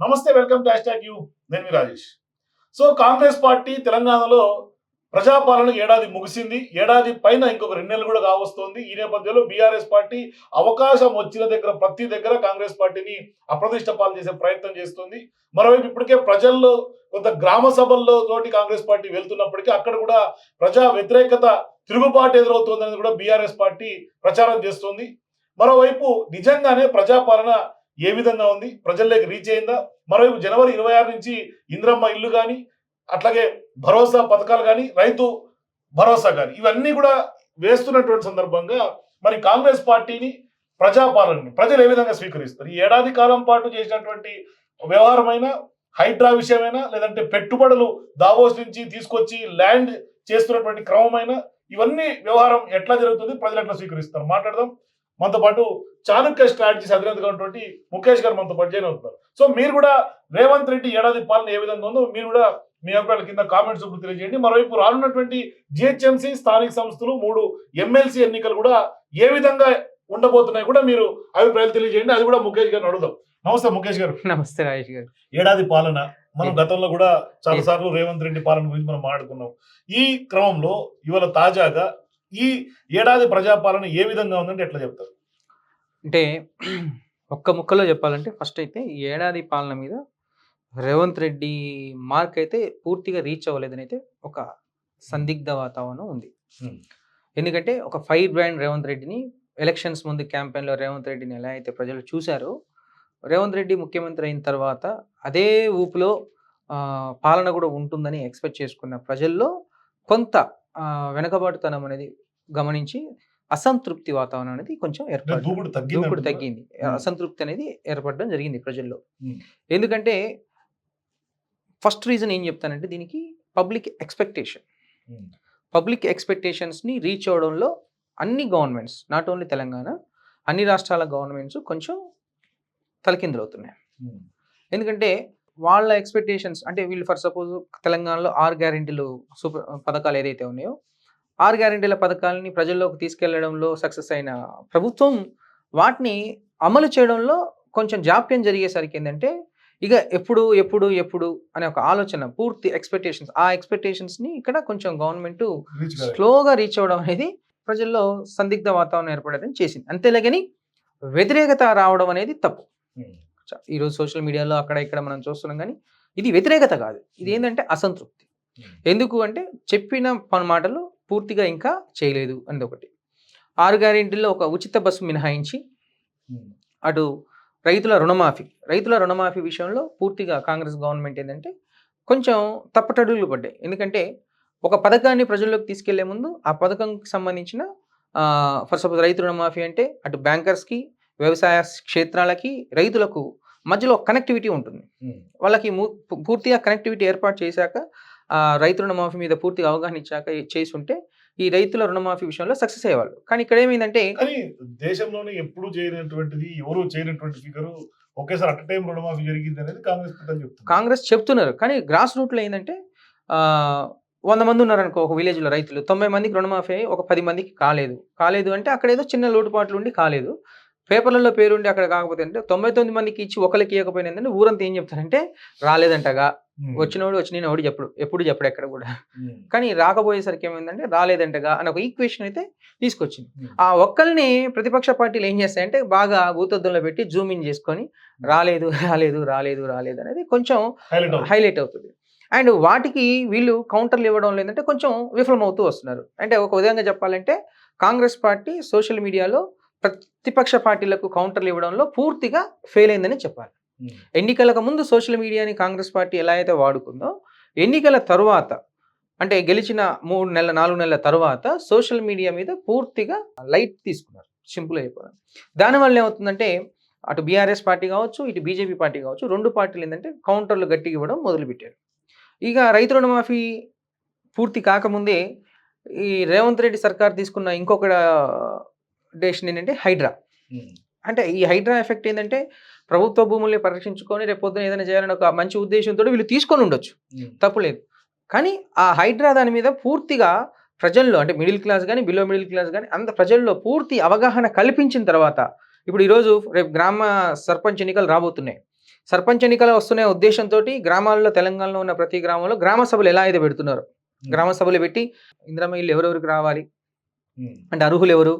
నమస్తే welcome to hash you. నేను మీ రాజేష్. సో కాంగ్రెస్ పార్టీ తెలంగాణలో ప్రజాపాలన ఏడాది ముగిసింది. ఏడాది పైన ఇంకొక రెండు నెలలు కూడా కావస్తోంది. ఈ నేపథ్యంలో బీఆర్ఎస్ పార్టీ అవకాశం వచ్చిన దగ్గర ప్రతి దగ్గర కాంగ్రెస్ పార్టీని అప్రతిష్ట పాలు చేసే ప్రయత్నం చేస్తుంది. మరోవైపు ఇప్పటికే ప్రజల్లో కొంత గ్రామ సభల్లో తోటి కాంగ్రెస్ పార్టీ వెళ్తున్నప్పటికీ అక్కడ కూడా ప్రజా వ్యతిరేకత తిరుగుబాటు ఎదురవుతోందని కూడా బీఆర్ఎస్ పార్టీ ప్రచారం చేస్తోంది. మరోవైపు నిజంగానే ప్రజాపాలన ఏ విధంగా ఉంది? ప్రజల్లోకి రీచ్ అయిందా? మరోవైపు జనవరి ఇరవై ఆరు నుంచి ఇంద్రమ్మ ఇల్లు కానీ అట్లాగే భరోసా పథకాలు కానీ రైతు భరోసా కానీ ఇవన్నీ కూడా వేస్తున్నటువంటి సందర్భంగా మరి కాంగ్రెస్ పార్టీని ప్రజాపాలనని ప్రజలు ఏ విధంగా స్వీకరిస్తారు? ఈ ఏడాది కాలం పాటు చేసినటువంటి వ్యవహారమైన హైడ్రా విషయమైనా లేదంటే పెట్టుబడులు దావోస్ నుంచి తీసుకొచ్చి ల్యాండ్ చేస్తున్నటువంటి క్రమమైన ఇవన్నీ వ్యవహారం ఎట్లా జరుగుతుంది? ప్రజలు ఎట్లా స్వీకరిస్తారు? మాట్లాడదాం. మనతో పాటు చాణక్య స్ట్రాటజీస్ అధినేతగా ఉన్నటువంటి ముఖేష్ గారు మనతో జాయిన్ అవుతున్నారు. సో మీరు కూడా రేవంత్ రెడ్డి ఏడాది పాలన ఏ విధంగా ఉందో మీరు కూడా మీ అభిప్రాయాల కింద కామెంట్స్ ఇప్పుడు తెలియజేయండి. మరోవైపు రానున్నటువంటి జిహెచ్ఎంసీ స్థానిక సంస్థలు మూడు ఎమ్మెల్సీ ఎన్నికలు కూడా ఏ విధంగా ఉండబోతున్నాయి కూడా మీరు అభిప్రాయాలు తెలియజేయండి. అది కూడా ముఖేష్ గారిని అడుగుదాం. నమస్తే ముఖేష్ గారు. నమస్తే రాజేష్ గారు. ఏడాది పాలన మనం గతంలో కూడా చాలా సార్లు రేవంత్ రెడ్డి పాలన గురించి మనం మాట్లాడుకున్నాం. ఈ క్రమంలో ఇవాళ తాజాగా ఈ ఏడాది ప్రజాపాలన ఏ విధంగా ఉందంటే ఎట్లా చెప్తారు? అంటే ఒక్క ముక్కలో చెప్పాలంటే ఫస్ట్ అయితే ఈ ఏడాది పాలన మీద రేవంత్ రెడ్డి మార్క్ అయితే పూర్తిగా రీచ్ అవ్వలేదని అయితే ఒక సందిగ్ధ వాతావరణం ఉంది Hmm. ఎందుకంటే ఒక ఫైర్ బ్రాండ్ రేవంత్ రెడ్డిని ఎలక్షన్స్ ముందు క్యాంపెయిన్లో రేవంత్ రెడ్డిని ఎలా అయితే ప్రజలు చూశారో రేవంత్ రెడ్డి ముఖ్యమంత్రి అయిన తర్వాత అదే ఊపులో పాలన కూడా ఉంటుందని ఎక్స్పెక్ట్ చేసుకున్న ప్రజల్లో కొంత వెనకబాటుతనం అనేది గమనించి అసంతృప్తి వాతావరణం అనేది కొంచెం ఏర్పడింది దూకుడు తగ్గింది. అసంతృప్తి అనేది ఏర్పడడం జరిగింది ప్రజల్లో. ఎందుకంటే ఫస్ట్ రీజన్ ఏం చెప్తానంటే దీనికి పబ్లిక్ ఎక్స్పెక్టేషన్. పబ్లిక్ ఎక్స్పెక్టేషన్స్ని రీచ్ అవ్వడంలో అన్ని గవర్నమెంట్స్ నాట్ ఓన్లీ తెలంగాణ అన్ని రాష్ట్రాల గవర్నమెంట్స్ కొంచెం తలకిందులవుతున్నాయి. ఎందుకంటే వాళ్ళ ఎక్స్పెక్టేషన్స్ అంటే వీళ్ళు ఫర్ సపోజ్ తెలంగాణలో ఆరు గ్యారెంటీలు సూపర్ పథకాలు ఏదైతే ఉన్నాయో ఆరు గ్యారెంటీల పథకాలని ప్రజల్లోకి తీసుకెళ్ళడంలో సక్సెస్ అయిన ప్రభుత్వం వాటిని అమలు చేయడంలో కొంచెం జాప్యం జరిగేసరికి ఏంటంటే ఇక ఎప్పుడు ఎప్పుడు ఎప్పుడు అనే ఒక ఆలోచన పూర్తి ఎక్స్పెక్టేషన్స్ ఆ ఎక్స్పెక్టేషన్స్ని ఇక్కడ కొంచెం గవర్నమెంట్. స్లోగా రీచ్ అవ్వడం అనేది ప్రజల్లో సందిగ్ధ వాతావరణం ఏర్పడడం చేసింది అంతేలాగని వ్యతిరేకత రావడం అనేది తప్పు. చ- ఈరోజు సోషల్ మీడియాలో అక్కడ ఇక్కడ మనం చూస్తున్నాం కానీ ఇది వ్యతిరేకత కాదు ఇది ఏంటంటే అసంతృప్తి ఉమ్. ఎందుకు అంటే చెప్పిన పని మాటలు పూర్తిగా ఇంకా చేయలేదు అనేది ఒకటి ఆరు గ్యారెంటీల్లో ఒక ఉచిత బస్సు మినహాయించి. అటు రైతుల రుణమాఫీ రైతుల రుణమాఫీ విషయంలో పూర్తిగా కాంగ్రెస్ గవర్నమెంట్ ఏంటంటే కొంచెం తప్పటడుగులు పడ్డాయి ఎందుకంటే ఒక పథకాన్ని ప్రజల్లోకి తీసుకెళ్ళే ముందు ఆ పథకంకి సంబంధించిన ఫర్ సపోజ్ రైతు రుణమాఫీ అంటే అటు బ్యాంకర్స్కి వ్యవసాయ క్షేత్రాలకి రైతులకు మధ్యలో కనెక్టివిటీ ఉంటుంది. వాళ్ళకి పూర్తిగా కనెక్టివిటీ ఏర్పాటు చేశాక రైతు రుణమాఫీ మీద పూర్తిగా అవగాహన ఇచ్చాక చేసి ఉంటే ఈ రైతుల రుణమాఫీ విషయంలో సక్సెస్ అయ్యేవాళ్ళు. కానీ ఇక్కడ ఏమైందంటే దేశంలోనే ఎప్పుడు చేయనటువంటిది ఎవరు చేయనటువంటి ఫిగర్ ఒకేసారి అట్ టైం రుణమాఫీ జరిగింది అనేది కాంగ్రెస్ కాంగ్రెస్ చెప్తున్నారు. కానీ గ్రాస్ రూట్లో ఏంటంటే ఆ, వంద మంది ఉన్నారనుకో ఒక విలేజ్లో రైతులు తొంభై మందికి రుణమాఫీ అయ్యి ఒక పది మందికి కాలేదు. కాలేదు అంటే అక్కడ ఏదో చిన్న లోటుపాట్లు ఉండి కాలేదు. పేపర్లలో పేరుండి అక్కడ కాకపోతే అంటే తొంభై తొమ్మిది మందికి ఇచ్చి ఒకరికి ఇవ్వకపోయినా ఏంటంటే ఊరంతా ఏం చెప్తారంటే రాలేదంటగా. వచ్చినోడు వచ్చి నేను ఒకటి చెప్పడు ఎప్పుడు చెప్పడు ఎక్కడ కూడా. కానీ రాకపోయేసరికి ఏమైందంటే రాలేదంటగా అని ఒక ఈక్వేషన్ అయితే తీసుకొచ్చింది. ఆ ఒక్కరిని ప్రతిపక్ష పార్టీలు ఏం చేస్తాయంటే బాగా భూతద్దంలో పెట్టి జూమ్ ఇన్ చేసుకొని రాలేదు రాలేదు రాలేదు రాలేదు అనేది కొంచెం హైలైట్ అవుతుంది. అండ్ వాటికి వీళ్ళు కౌంటర్లు ఇవ్వడం లేదంటే కొంచెం విఫలమవుతూ వస్తున్నారు అంటే ఒక విధంగా చెప్పాలంటే కాంగ్రెస్ పార్టీ సోషల్ మీడియాలో ప్రతిపక్ష పార్టీలకు కౌంటర్లు ఇవ్వడంలో పూర్తిగా ఫెయిల్ అయిందని చెప్పాలి. ఎన్నికలకు ముందు సోషల్ మీడియాని కాంగ్రెస్ పార్టీ ఎలా అయితే వాడుకుందో ఎన్నికల తరువాత అంటే గెలిచిన మూడు నెలల నాలుగు నెలల తర్వాత సోషల్ మీడియా మీద పూర్తిగా లైట్ తీసుకున్నారు. సింపుల్ అయిపోయారు దానివల్ల ఏమవుతుందంటే అటు బీఆర్ఎస్ పార్టీ కావచ్చు ఇటు బీజేపీ పార్టీ కావచ్చు రెండు పార్టీలు ఏంటంటే కౌంటర్లు గట్టిగా ఇవ్వడం మొదలుపెట్టారు. ఇక రైతు రుణమాఫీ పూర్తి కాకముందే ఈ రేవంత్ రెడ్డి సర్కార్ తీసుకున్న ఇంకొక డెసిషన్ ఏంటంటే హైడ్రా. అంటే ఈ హైడ్రా ఎఫెక్ట్ ఏంటంటే ప్రభుత్వ భూముల్ని పరిరక్షించుకొని రేపు పొద్దున ఏదైనా చేయాలని ఒక మంచి ఉద్దేశంతో వీళ్ళు తీసుకొని ఉండొచ్చు. తప్పులేదు కానీ ఆ హైడ్రా దాని మీద పూర్తిగా ప్రజల్లో అంటే మిడిల్ క్లాస్ కానీ బిలో మిడిల్ క్లాస్ కానీ అంత ప్రజల్లో పూర్తి అవగాహన కల్పించిన తర్వాత ఇప్పుడు ఈరోజు రేపు గ్రామ సర్పంచ్ ఎన్నికలు రాబోతున్నాయి. సర్పంచ్ ఎన్నికలు వస్తున్న ఉద్దేశంతో గ్రామాల్లో తెలంగాణలో ఉన్న ప్రతి గ్రామంలో గ్రామ సభలు ఎలా అయితే పెడుతున్నారు గ్రామ సభలు పెట్టి ఇందిరమ్మ ఇల్లు ఎవరెవరికి రావాలి అంటే అర్హులు ఎవరు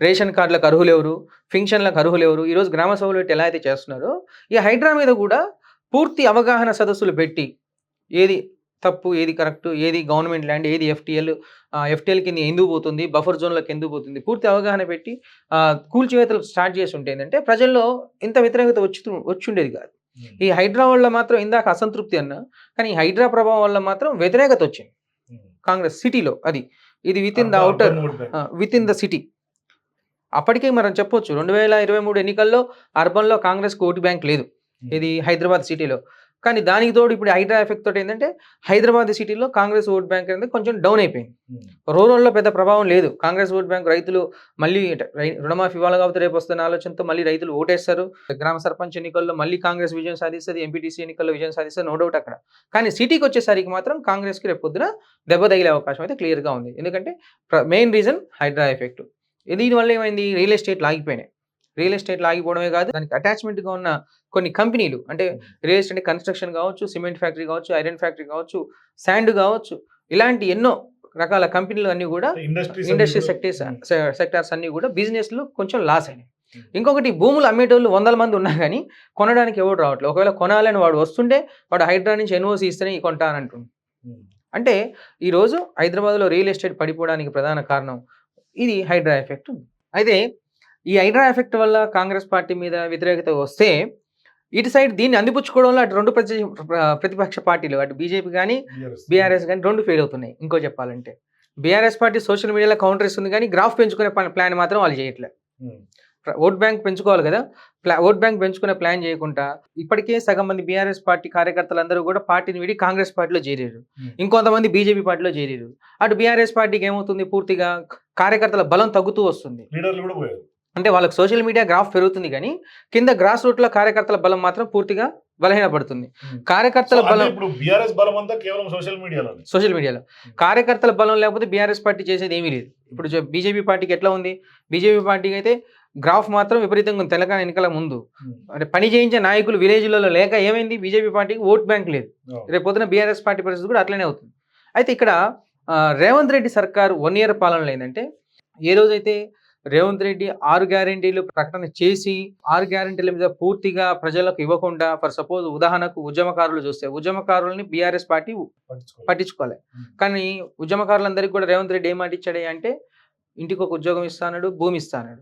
రేషన్ కార్డులకు అర్హులు ఎవరు ఫింక్షన్లకు అర్హులు ఎవరు ఈరోజు గ్రామ సభలు పెట్టి ఎలా అయితే చేస్తున్నారో ఈ హైడ్రా మీద కూడా పూర్తి అవగాహన సదస్సులు పెట్టి ఏది తప్పు ఏది కరెక్ట్ ఏది గవర్నమెంట్ ల్యాండ్ ఏది ఎఫ్టీఎల్ ఎఫ్టీఎల్ కింద ఎందుకు పోతుంది బఫర్ జోన్లోకి ఎందుకు పోతుంది పూర్తి అవగాహన పెట్టి కూల్చివేతలు స్టార్ట్ చేసి ఉంటే ఏంటంటే ప్రజల్లో ఇంత వ్యతిరేకత వచ్చి వచ్చి ఉండేది కాదు ఈ హైడ్రా వల్ల మాత్రం ఇందాక అసంతృప్తి అన్న కానీ ఈ హైడ్రా ప్రభావం వల్ల మాత్రం వ్యతిరేకత వచ్చింది. కాంగ్రెస్ సిటీలో అది. ఇది with in the bank. With in the city అప్పటికే మనం చెప్పొచ్చు రెండు వేల ఇరవై మూడు ఎన్నికల్లో అర్బన్లో కాంగ్రెస్కి ఓటు బ్యాంక్ లేదు. ఉమ్, ఇది హైదరాబాద్ సిటీలో కానీ దానికి తోడు ఇప్పుడు హైడ్రా ఎఫెక్ట్ తోటి ఏంటంటే హైదరాబాద్ సిటీలో కాంగ్రెస్ ఓట్ బ్యాంక్ అనేది కొంచెం డౌన్ అయిపోయింది. ఉమ్, రూరల్లో పెద్ద ప్రభావం లేదు. కాంగ్రెస్ ఓట్ బ్యాంక్ రైతులు మళ్ళీ రుణమాఫీ ఇవ్వాలి కాబట్టి రేపు వస్తున్న ఆలోచనతో మళ్ళీ రైతులు ఓటేస్తారు. గ్రామ సర్పంచ్ ఎన్నికల్లో మళ్ళీ కాంగ్రెస్ విజయం సాధిస్తుంది ఎంపీటీసీ ఎన్నికల్లో విజయం సాధిస్తుంది నో డౌట్ అక్కడ. కానీ సిటీకి వచ్చేసరికి మాత్రం కాంగ్రెస్కి రేపు పొద్దున దెబ్బ తగిలే అవకాశం అయితే క్లియర్గా ఉంది. ఎందుకంటే మెయిన్ రీజన్ హైడ్రా ఎఫెక్ట్. దీనివల్ల ఏమైంది? రియల్ ఎస్టేట్ లాగిపోయినాయి రియల్ ఎస్టేట్ లాగిపోవడమే కాదు దానికి అటాచ్మెంట్గా ఉన్న కొన్ని కంపెనీలు అంటే రియల్ ఎస్టేట్ కన్స్ట్రక్షన్ కావచ్చు సిమెంట్ ఫ్యాక్టరీ కావచ్చు ఐరన్ ఫ్యాక్టరీ కావచ్చు శాండ్ కావచ్చు ఇలాంటి ఎన్నో రకాల కంపెనీలు అన్నీ కూడా ఇండస్ట్రీ సెక్టర్స్ సెక్టార్స్ అన్ని కూడా బిజినెస్లో కొంచెం లాస్ అయినాయి. ఇంకొకటి భూములు అమ్మేటోళ్ళు వందల మంది ఉన్నా కానీ కొనడానికి ఎవరు రావట్లేదు. ఒకవేళ కొనాలని వాడు వస్తుంటే వాడు హైడ్రా నుంచి ఎన్ఓసి ఇస్తేనే కొంటా అని అంటుండు. ఉమ్, అంటే ఈరోజు హైదరాబాద్లో రియల్ ఎస్టేట్ పడిపోవడానికి ప్రధాన కారణం ఇది హైడ్రా ఎఫెక్ట్ అయితే ఈ హైడ్రా ఎఫెక్ట్ వల్ల కాంగ్రెస్ పార్టీ మీద వ్యతిరేకత వస్తే ఇటు సైడ్ దీన్ని అందిపుచ్చుకోవడంలో అటు రెండు ప్రతి ప్రతిపక్ష పార్టీలు అటు బీజేపీ కానీ. బీఆర్ఎస్. కానీ రెండు ఫెయిల్ అవుతున్నాయి ఇంకో చెప్పాలంటే. BRS party social media counter ఇస్తుంది కానీ గ్రాఫ్ పెంచుకునే ప్లాన్ మాత్రం వాళ్ళు చేయట్లేదు ఓట్ బ్యాంక్ పెంచుకోవాలి కదా ప్లా ఓట్ బ్యాంక్ పెంచుకునే ప్లాన్ చేయకుండా ఇప్పటికే సగం మంది బీఆర్ఎస్ పార్టీ కార్యకర్తలందరూ కూడా పార్టీని విడి కాంగ్రెస్ పార్టీలో చేరారు. ఇంకొంతమంది బీజేపీ పార్టీలో చేరారు అటు బీఆర్ఎస్ పార్టీకి ఏమవుతుంది పూర్తిగా కార్యకర్తల బలం తగ్గుతూ వస్తుంది. అంటే వాళ్ళకి సోషల్ మీడియా గ్రాఫ్ పెరుగుతుంది కానీ కింద గ్రాస్ రూట్లో కార్యకర్తల బలం మాత్రం పూర్తిగా బలహీనపడుతుంది. Hmm. కార్యకర్తల బలం ఇప్పుడు బిఆర్ఎస్ బలం అంతా కేవలం సోషల్ మీడియాలోనే సోషల్ మీడియాలో కార్యకర్తల బలం లేకపోతే బీఆర్ఎస్ పార్టీ చేసేది ఏమీ లేదు. ఇప్పుడు బీజేపీ పార్టీకి ఎట్లా ఉంది? బీజేపీ పార్టీకి అయితే గ్రాఫ్ మాత్రం విపరీతంగా ఉంది తెలంగాణ ఎన్నికల ముందు. ఉమ్, అంటే పని చేయించే నాయకులు విలేజ్లలో లేక ఏమైంది? బీజేపీ పార్టీకి ఓట్ బ్యాంక్ లేదు. అవును. రేపు పొద్దున బీఆర్ఎస్ పార్టీ పరిస్థితి కూడా అట్లనే అవుతుంది. అయితే ఇక్కడ రేవంత్ రెడ్డి సర్కార్ వన్ ఇయర్ పాలనలో ఏంటంటే ఏ రోజైతే రేవంత్ రెడ్డి ఆరు గ్యారెంటీలు ప్రకటన చేసి ఆరు గ్యారెంటీల మీద పూర్తిగా ప్రజలకు ఇవ్వకుండా ఫర్ సపోజ్ ఉదాహరణకు ఉద్యమకారులు చూస్తే ఉద్యమకారులని బీఆర్ఎస్ పార్టీ పట్టించుకోలేదు. పట్టించుకోవాలి. కానీ ఉద్యమకారులందరికీ కూడా రేవంత్ రెడ్డి ఏం మాట ఇచ్చాడు అంటే ఇంటికి ఒక ఉద్యోగం ఇస్తాడు భూమి ఇస్తాడు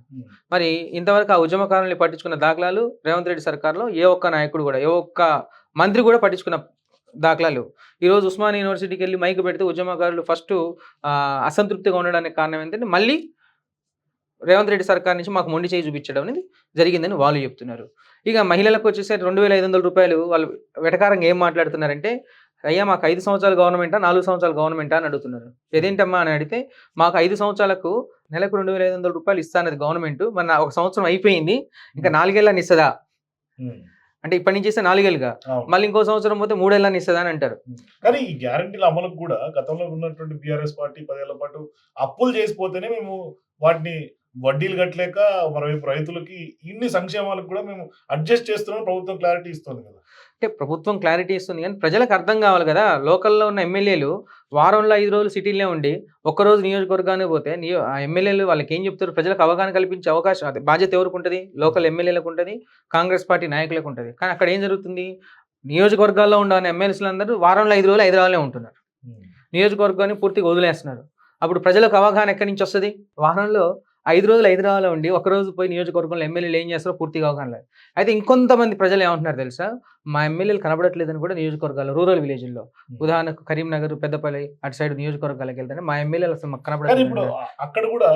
మరి ఇంతవరకు ఆ ఉద్యమకారుల్ని పట్టించుకున్న దాఖలాలు రేవంత్ రెడ్డి సర్కార్లో ఏ ఒక్క నాయకుడు కూడా ఏ ఒక్క మంత్రి కూడా పట్టించుకున్న దాఖలాలు ఈరోజు ఉస్మాన్ యూనివర్సిటీకి వెళ్ళి మైక్ పెడితే ఉద్యమకారులు ఫస్ట్ అసంతృప్తిగా ఉండడానికి కారణం ఏంటంటే మళ్ళీ రేవంత్ రెడ్డి సర్కార్ నుంచి మాకు మొండి చేయి చూపించడం అనేది జరిగిందని వాళ్ళు చెప్తున్నారు. ఇక మహిళలకు వచ్చేసరికి రెండు వేల ఐదు వందల రూపాయలు వాళ్ళు వెటకారంగా ఏం మాట్లాడుతున్నారంటే అయ్యా మాకు ఐదు సంవత్సరాలు గవర్నమెంటా నాలుగు సంవత్సరాలు గవర్నమెంటా అని అడుగుతున్నారు. ఏదేంటమ్మా అని అడిగితే మాకు ఐదు సంవత్సరాలకు నెలకు రెండు వేల ఐదు వందల రూపాయలు ఇస్తానది గవర్నమెంట్. మరి నా ఒక సంవత్సరం అయిపోయింది ఇంకా నాలుగేళ్ళని ఇస్తుందా? అంటే ఇప్పటి నుంచి ఇస్తే నాలుగేళ్ళుగా. మళ్ళీ ఇంకో సంవత్సరం పోతే మూడేళ్ళని ఇస్తుందా అని అంటారు. కానీ ఈ గ్యారంటీల అమలుకు కూడా గతంలో ఉన్నటువంటి బీఆర్ఎస్ పార్టీ పదేళ్ళ పాటు అప్పులు చేసిపోతేనే మేము వాటిని వడ్డీలు కట్టలేక మరోవైపు రైతులకి ఇన్ని సంక్షేమాలకు కూడా మేము అడ్జస్ట్ చేస్తున్నాం ప్రభుత్వం క్లారిటీ ఇస్తుంది కదా. అంటే ప్రభుత్వం క్లారిటీ ఇస్తుంది కానీ ప్రజలకు అర్థం కావాలి కదా. లోకల్లో ఉన్న ఎమ్మెల్యేలు వారంలో ఐదు రోజులు సిటీలో ఉండి ఒక్కరోజు నియోజకవర్గానికి పోతే నియో ఆ ఎమ్మెల్యేలు వాళ్ళకి ఏం చెప్తారు? ప్రజలకు అవగాహన కల్పించే అవకాశం అదే బాధ్యత ఎవరికి ఉంటుంది? లోకల్ ఎమ్మెల్యేలకు ఉంటుంది కాంగ్రెస్ పార్టీ నాయకులకు ఉంటుంది. కానీ అక్కడ ఏం జరుగుతుంది? నియోజకవర్గాల్లో ఉన్న ఎమ్మెల్యేలు అందరూ వారంలో ఐదు రోజులు హైదరాబాద్లో ఉంటున్నారు. నియోజకవర్గాన్ని పూర్తిగా వదిలేస్తున్నారు. అప్పుడు ప్రజలకు అవగాహన ఎక్కడి నుంచి వస్తుంది? వాహనంలో ఐదు రోజులు హైదరాబాద్లో ఉండి ఒక రోజు పోయి నియోజకవర్గంలో ఎమ్మెల్యేలు ఏం చేస్తారో పూర్తిగా అవగాహన లేదు అయితే ఇంకొంతమంది ప్రజలు ఏమంటున్నారు తెలుసా? మా ఎమ్మెల్యేలు కనబడట్లేదని కూడా నియోజకవర్గాల్లో రూరల్ విలేజ్లో ఉదాహరణకు కరీంనగర్ పెద్దపల్లి అటు సైడ్ నియోజకవర్గాలకు వెళ్తే మా ఎమ్మెల్యేలు అసలు మాకు కానీ ఇప్పుడు కనబడట్లేదు అ- అక్కడ కూడా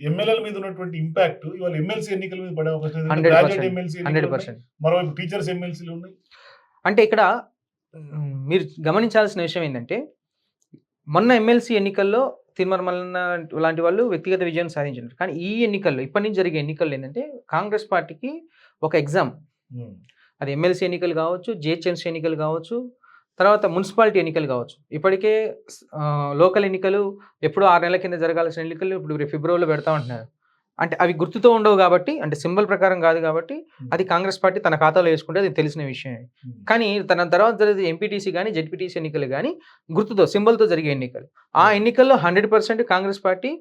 ఎమ్మెల్యేల మీద ఉన్నటువంటి ఇంపాక్ట్ ఇవాళ ఎమ్మెల్సీ ఎన్నికల మీద పడే అవకాశం లేదు. 100% గ్రాడ్యుయేట్ ఎమ్మెల్సీ హండ్రెడ్ పర్సెంట్. మరోవైపు టీచర్స్ ఎమ్మెల్సీలు ఉన్నాయి. అంటే ఇక్కడ మీరు గమనించాల్సిన విషయం ఏంటంటే మొన్న ఎమ్మెల్సీ ఎన్నికల్లో తిరుమల లాంటి వాళ్ళు వ్యక్తిగత విజయం సాధించారు కానీ ఈ ఎన్నికల్లో ఇప్పటి నుంచి జరిగే ఎన్నికల్లో ఏంటంటే కాంగ్రెస్ పార్టీకి ఒక ఎగ్జామ్. ఉమ్, అది ఎమ్మెల్సీ ఎన్నికలు కావచ్చు జిహెచ్ఎంసీ ఎన్నికలు కావచ్చు తర్వాత మున్సిపాలిటీ ఎన్నికలు కావచ్చు. ఇప్పటికే లోకల్ ఎన్నికలు ఎప్పుడో ఆరు నెలల కింద జరగాల్సిన ఎన్నికలు ఇప్పుడు ఫిబ్రవరిలో పెడతా ఉంటున్నారు. అంటే అవి గుర్తుతో ఉండవు కాబట్టి అంటే సింబల్ ప్రకారం కాదు కాబట్టి అది కాంగ్రెస్ పార్టీ తన ఖాతాలో వేసుకుంటే అది తెలిసిన విషయం కానీ తన తర్వాత జరిగే ఎంపీటీసీ కానీ జెడ్పీటీసీ ఎన్నికలు కానీ గుర్తుతో సింబల్తో జరిగే ఎన్నికలు. ఆ ఎన్నికల్లో హండ్రెడ్ పర్సెంట్ కాంగ్రెస్ పార్టీ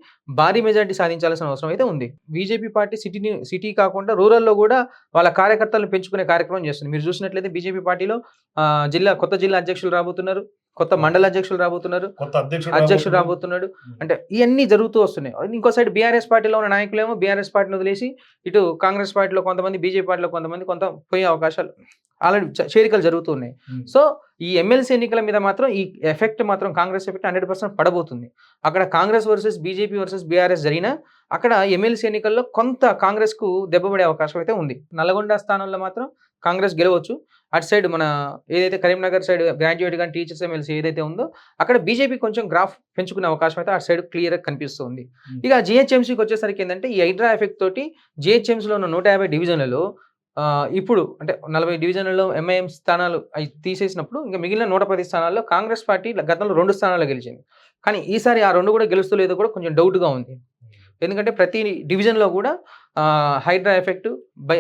భారీ మెజార్టీ సాధించాల్సిన అవసరం అయితే ఉంది. బీజేపీ పార్టీ సిటీని సిటీ కాకుండా రూరల్లో కూడా వాళ్ళ కార్యకర్తలను పెంచుకునే కార్యక్రమం చేస్తుంది. మీరు చూసినట్లయితే బీజేపీ పార్టీలో జిల్లా కొత్త జిల్లా అధ్యక్షులు రాబోతున్నారు. కొత్త మండల అధ్యక్షులు రాబోతున్నారు కొత్త అధ్యక్షుడు రాబోతున్నాడు. అంటే ఇవన్నీ జరుగుతూ వస్తున్నాయి. ఇంకో సైడ్ బీఆర్ఎస్ పార్టీలో ఉన్న నాయకులేమో బీఆర్ఎస్ పార్టీని వదిలేసి ఇటు కాంగ్రెస్ పార్టీలో కొంతమంది బీజేపీ పార్టీలో కొంతమంది కొంత పోయే అవకాశాలు ఆల్రెడీ చేరికలు జరుగుతున్నాయి ఉమ్. సో ఈ ఎమ్మెల్సీ ఎన్నికల మీద మాత్రం ఈ ఎఫెక్ట్ మాత్రం కాంగ్రెస్ ఎఫెక్ట్ హండ్రెడ్ పర్సెంట్ పడబోతుంది. అక్కడ Congress versus BJP versus BRS జరిగినా అక్కడ ఎమ్మెల్సీ ఎన్నికల్లో కొంత కాంగ్రెస్కు దెబ్బపడే అవకాశం అయితే ఉంది. నల్గొండ స్థానంలో మాత్రం కాంగ్రెస్ గెలవచ్చు. అటు సైడ్ మన ఏదైతే కరీంనగర్ సైడ్ గ్రాడ్యుయేట్ కానీ టీచర్స్ ఎమ్మెల్సీ ఏదైతే ఉందో అక్కడ బీజేపీ కొంచెం గ్రాఫ్ పెంచుకునే అవకాశం అయితే అటు సైడ్ క్లియర్గా కనిపిస్తుంది. ఇక జిహెచ్ఎంసీకి వచ్చేసరికి ఏంటంటే ఈ హైడ్రా ఎఫెక్ట్ తోటి జిహెచ్ఎంసీలో ఉన్న నూట యాభై డివిజన్లలో ఇప్పుడు అంటే నలభై డివిజన్లలో ఎంఐఎం స్థానాలు అవి తీసేసినప్పుడు ఇంకా మిగిలిన నూట పది స్థానాల్లో కాంగ్రెస్ పార్టీ గతంలో రెండు స్థానాల్లో గెలిచింది. కానీ ఈసారి ఆ రెండు కూడా గెలుస్తూ లేదో కూడా కొంచెం డౌట్గా ఉంది. ఎందుకంటే ప్రతి డివిజన్లో కూడా హైడ్రా ఎఫెక్ట్ భయ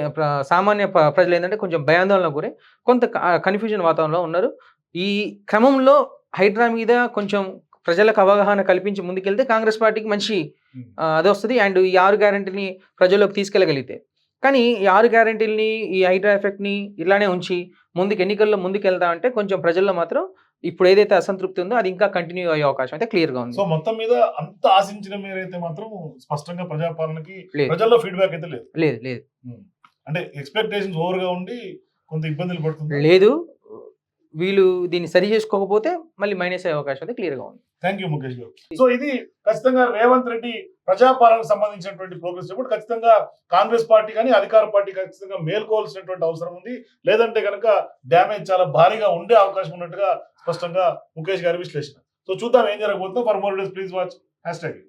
సామాన్య ప్రజలు ఏంటంటే కొంచెం భయాందోళన గురై కొంత కన్ఫ్యూజన్ వాతావరణంలో ఉన్నారు. ఈ క్రమంలో హైడ్రా మీద కొంచెం ప్రజలకు అవగాహన కల్పించి ముందుకెళ్తే కాంగ్రెస్ పార్టీకి మంచి అది వస్తుంది అండ్ ఈ ఆరు గ్యారంటీని ప్రజల్లోకి తీసుకెళ్ళగలిగితే కానీ ఈ ఆరు గ్యారంటీలని ఈ హైడ్రా ఎఫెక్ట్ని ఇలానే ఉంచి ముందుకు ఎన్నికల్లో ముందుకెళ్తా అంటే కొంచెం ప్రజల్లో మాత్రం ఇప్పుడు ఏదైతే అసంతృప్తి ఉందో అది ఇంకా కంటిన్యూ అయ్యే అవకాశం అయితే క్లియర్గా ఉంది. సో మొత్తం మీద అంత ఆశించిన మీరైతే మాత్రం స్పష్టంగా ప్రజాపాలనకి. ప్రజల్లో ఫీడ్బ్యాక్ అయితే లేదు. లేదు లేదు. అంటే ఎక్స్పెక్టేషన్స్ ఓవర్గా ఉండి కొంత ఇబ్బందులు పడుతుంది? లేదు. వీళ్ళు దీన్ని సరి చేసుకోకపోతే మళ్ళీ మైనస్ అయ్యే అవకాశం అయితే క్లియర్గా ఉంది. థ్యాంక్ యూ ముఖేష్ గారు. సో ఇది ఖచ్చితంగా రేవంత్ రెడ్డి ప్రజాపాలనకు సంబంధించినటువంటి ప్రోగ్రెస్ ఇప్పుడు ఖచ్చితంగా కాంగ్రెస్ పార్టీ కానీ అధికార పార్టీ ఖచ్చితంగా మేల్కోవాల్సినటువంటి అవసరం ఉంది. లేదంటే కనుక డ్యామేజ్ చాలా భారీగా ఉండే అవకాశం ఉన్నట్టుగా స్పష్టంగా ముఖేష్ గారి విశ్లేషణ. సో చూద్దాం ఏం జరగబోతుందో. For more days please watch hashtag